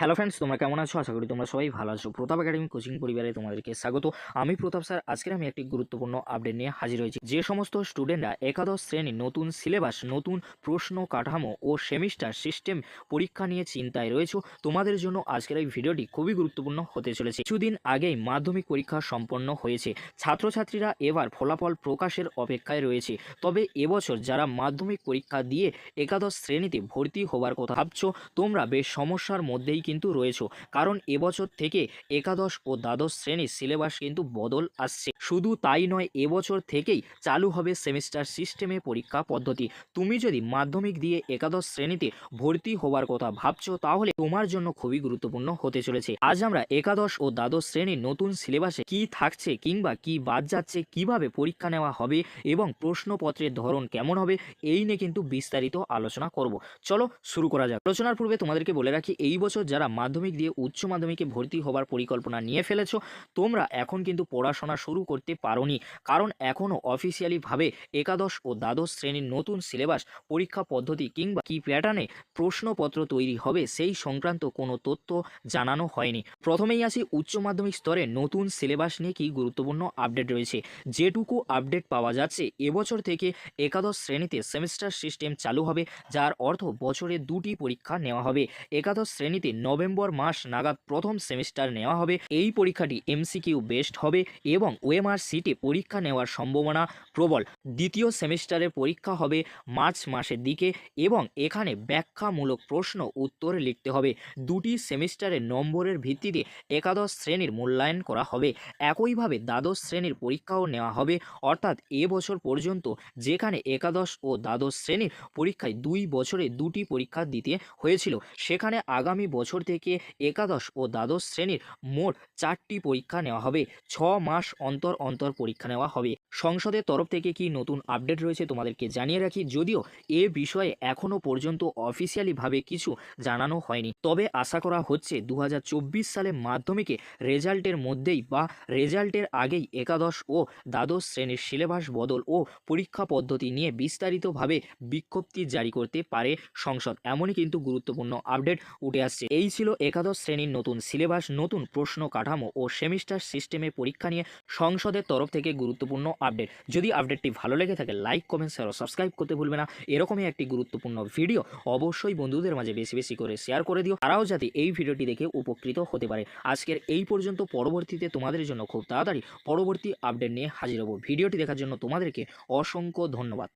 Hello friends তোমরা কেমন আছো? আশা করি তোমরা সবাই ভালো আছো। প্রতাপ একাডেমি কোচিং পরিবারে তোমাদেরকে স্বাগত। আমি প্রতাপ স্যার। আজকের আমি একটি গুরুত্বপূর্ণ আপডেট নিয়ে হাজির হয়েছি। যে সমস্ত স্টুডেন্টরা একাদশ শ্রেণি নতুন সিলেবাস নতুন প্রশ্ন কাঠামো ও সেমিস্টার সিস্টেম পরীক্ষা নিয়ে চিন্তায় রয়েছে, তোমাদের জন্য আজকের এই ভিডিওটি খুবই গুরুত্বপূর্ণ হতে চলেছে। কিছুদিন আগেই মাধ্যমিক পরীক্ষা সম্পন্ন হয়েছে। ছাত্রছাত্রীরা এবার ফলাফল প্রকাশের অপেক্ষায় রয়েছে। তবে এবছর যারা মাধ্যমিক পরীক্ষা দিয়ে একাদশ শ্রেণীতে ভর্তি হবার কথা ভাবছ, তোমরা বেশ সমস্যার মধ্যেই কিন্তু রয়েছো। কারণ এবছর থেকে একাদশ ও দ্বাদশ শ্রেণির সিলেবাস কিন্তু বদল আসছে। শুধু তাই নয়, এবছর থেকেই চালু হবে সেমিস্টার সিস্টেমে পরীক্ষা পদ্ধতি। তুমি যদি মাধ্যমিক দিয়ে একাদশ শ্রেণীতে ভর্তি হওয়ার কথা ভাবছ, তাহলে তোমার জন্য খুবই গুরুত্বপূর্ণ হতে চলেছে। আজ আমরা একাদশ ও দ্বাদশ শ্রেণির নতুন সিলেবাসে কি থাকছে কিংবা কি বাদ যাচ্ছে, কীভাবে পরীক্ষা নেওয়া হবে এবং প্রশ্নপত্রের ধরন কেমন হবে, এই নিয়ে কিন্তু বিস্তারিত আলোচনা করব। চলো শুরু করা যাক। আলোচনার পূর্বে তোমাদেরকে বলে রাখি, এই বছর যারা মাধ্যমিক দিয়ে উচ্চ মাধ্যমিকে ভর্তি হবার পরিকল্পনা নিয়ে ফেলেছো, তোমরা এখন কিন্তু পড়াশোনা শুরু করতে পারোনি। কারণ এখনও অফিসিয়ালিভাবে একাদশ ও দ্বাদশ শ্রেণির নতুন সিলেবাস, পরীক্ষা পদ্ধতি কিংবা কি প্যাটার্নে প্রশ্নপত্র তৈরি হবে সেই সংক্রান্ত কোনো তথ্য জানানো হয়নি। প্রথমেই আসি উচ্চ মাধ্যমিক স্তরে নতুন সিলেবাস নিয়ে কি গুরুত্বপূর্ণ আপডেট রয়েছে। যেটুকু আপডেট পাওয়া যাচ্ছে, এবছর থেকে একাদশ শ্রেণীতে সেমিস্টার সিস্টেম চালু হবে, যার অর্থ বছরে দুটি পরীক্ষা নেওয়া হবে। একাদশ শ্রেণীতে নভেম্বর মাস নাগাদ প্রথম সেমিস্টার নেওয়া হবে। এই পরীক্ষাটি এমসিকিউ বেস্ট হবে এবং ওএমআর সিটে পরীক্ষা নেওয়ার সম্ভাবনা প্রবল। দ্বিতীয় সেমিস্টারের পরীক্ষা হবে মার্চ মাসের দিকে এবং এখানে ব্যাখ্যামূলক প্রশ্ন উত্তর লিখতে হবে। দুটি সেমিস্টারের নম্বরের ভিত্তিতে একাদশ শ্রেণির মূল্যায়ন করা হবে। একইভাবে দ্বাদশ শ্রেণির পরীক্ষাও নেওয়া হবে। অর্থাৎ এ বছর পর্যন্ত যেখানে একাদশ ও দ্বাদশ শ্রেণির পরীক্ষায় দুই বছরে দুটি পরীক্ষা দিতে হয়েছিল, সেখানে আগামী বছর থেকে একাদশ ও দ্বাদশ শ্রেণির মোট চারটি পরীক্ষা নেওয়া হবে। ছ মাস অন্তর অন্তর পরীক্ষা নেওয়া হবে। সংসদের তরফ থেকে কি নতুন আপডেট রয়েছে তোমাদেরকে জানিয়ে রাখি? যদিও এ বিষয়ে এখনও পর্যন্ত অফিসিয়ালিভাবে কিছু জানানো হয়নি। তবে আশা করা হচ্ছে দু হাজার চব্বিশ সালে মাধ্যমিকে রেজাল্টের মধ্যেই বা রেজাল্টের আগেই একাদশ ও দ্বাদশ শ্রেণির সিলেবাস বদল ও পরীক্ষা পদ্ধতি নিয়ে বিস্তারিতভাবে বিজ্ঞপ্তি জারি করতে পারে সংসদ। এমনই কিন্তু গুরুত্বপূর্ণ আপডেট উঠে আসছে। এই ছিল একাদশ শ্রেণির নতুন সিলেবাস, নতুন প্রশ্ন কাঠামো ও সেমিস্টার সিস্টেমে পরীক্ষা নিয়ে সংসদের তরফ থেকে গুরুত্বপূর্ণ আপডেট। যদি আপডেটটি ভালো লেগে থাকে, লাইক কমেন্ট শেয়ার ও সাবস্ক্রাইব করতে ভুলবে না। এরকমই একটি গুরুত্বপূর্ণ ভিডিও অবশ্যই বন্ধুদের মাঝে বেশি বেশি করে শেয়ার করে দিও, তারাও যাতে এই ভিডিওটি দেখে উপকৃত হতে পারে। আজকের এই পর্যন্ত, পরবর্তীতে তোমাদের জন্য খুব তাড়াতাড়ি পরবর্তী আপডেট নিয়ে হাজির হব। ভিডিওটি দেখার জন্য তোমাদেরকে অসংখ্য ধন্যবাদ।